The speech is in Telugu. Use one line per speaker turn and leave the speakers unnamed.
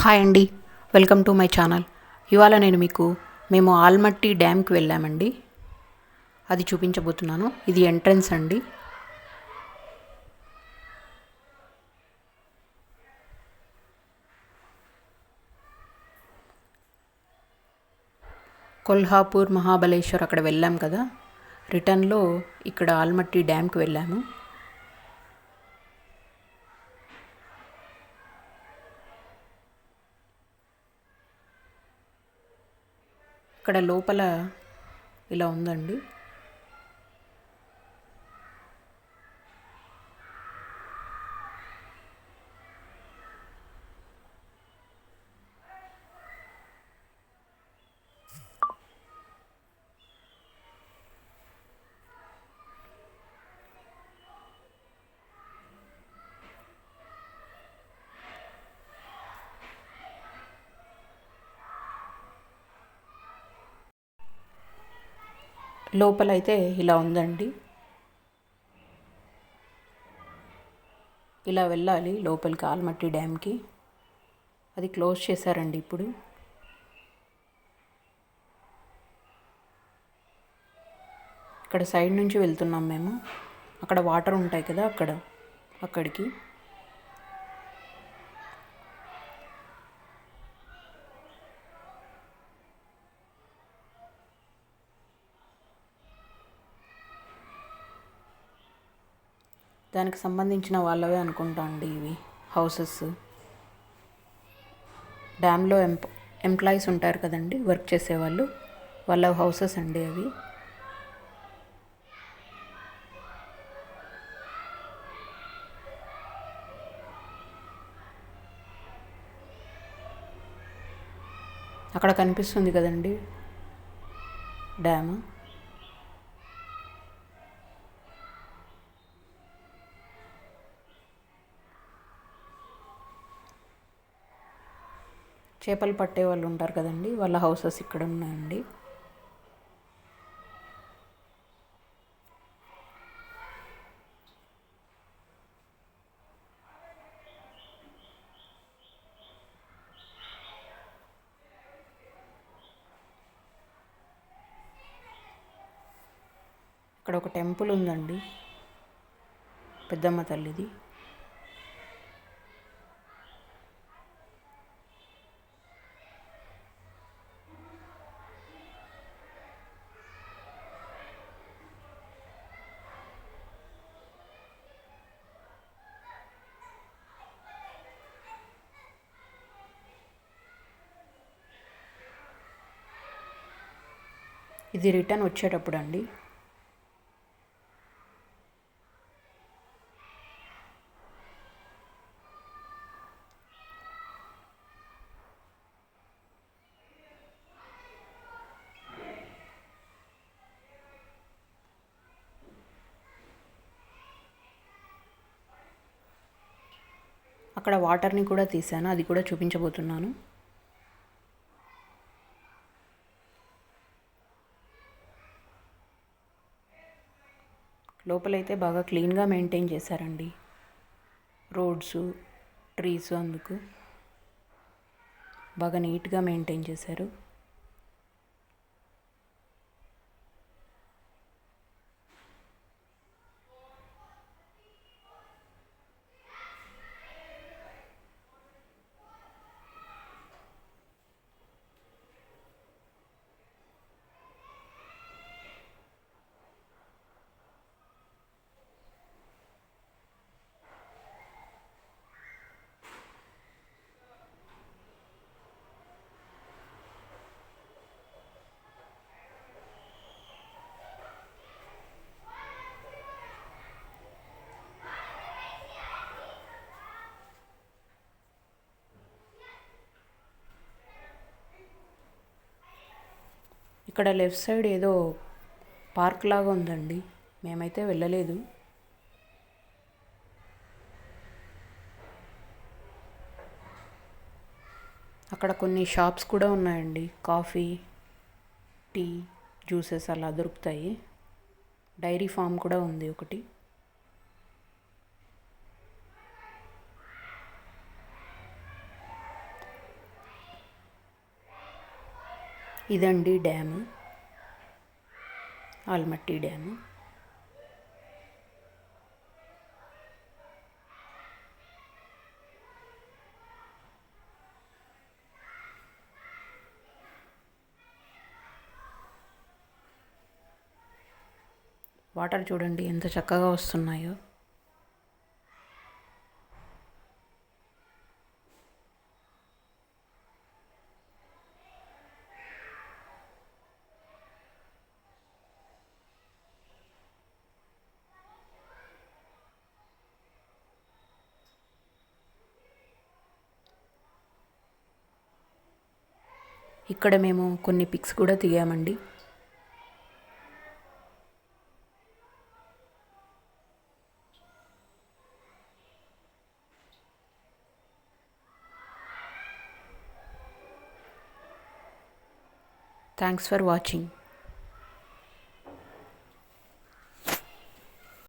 హాయ్ అండి. Welcome to my channel. ఇవాళ నేను మీకు మేము ఆల్మట్టి డ్యామ్కి వెళ్ళామండి. అది చూపించబోతున్నాను. ఇది ఎంట్రన్స్ అండి. కొల్హాపూర్ మహాబలేశ్వర్ అక్కడ వెళ్ళాం కదా. రిటర్న్లో ఇక్కడ ఆల్మట్టి డ్యామ్కి వెళ్ళాము. ఇక్కడ లోపల ఇలా ఉందండి. లోపలైతే ఇలా ఉందండి. ఇలా వెళ్ళాలి లోపలికి ఆల్మట్టి డ్యామ్కి. అది క్లోజ్ చేశారండి ఇప్పుడు. ఇక్కడ సైడ్ నుంచి వెళ్తున్నాం మేము. అక్కడ వాటర్ ఉంటాయి కదా అక్కడ అక్కడికి. దానికి సంబంధించిన వాళ్ళవే అనుకుంటా అండి ఇవి హౌసెస్. డ్యామ్లో ఎంప్ ఎంప్లాయీస్ ఉంటారు కదండి వర్క్ చేసేవాళ్ళు. వాళ్ళ హౌసెస్ అండి అవి. అక్కడ కనిపిస్తుంది కదండి డ్యామ్. చేపలు పట్టే వాళ్ళు ఉంటారు కదండి వాళ్ళ హౌసెస్ ఇక్కడ ఉన్నాయండి. ఇక్కడ ఒక టెంపుల్ ఉందండి పెద్దమ్మ తల్లిది. ఇది రిటర్న్ వచ్చేటప్పుడు అండి అక్కడ వాటర్ని కూడా తీసాను అది కూడా చూపించబోతున్నాను. లోపలైతే బాగా క్లీన్గా మెయింటైన్ చేశారండి. రోడ్స్ ట్రీస్ అందుకు బాగా నీట్గా మెయింటైన్ చేశారు. ఇక్కడ లెఫ్ట్ సైడ్ ఏదో పార్క్ లాగా ఉందండి. మేమైతే వెళ్ళలేదు. అక్కడ కొన్ని షాప్స్ కూడా ఉన్నాయండి. కాఫీ టీ జ్యూసెస్ అలా దొరుకుతాయి. డైరీ ఫామ్ కూడా ఉంది ఒకటి. ఇదండి డ్యాము. ఆల్మట్టి డ్యాము. వాటర్ చూడండి ఎంత చక్కగా వస్తున్నాయో. ఇక్కడ మేము కొన్ని పిక్స్ కూడా దిగామండి థ్యాంక్స్ ఫర్ వాచింగ్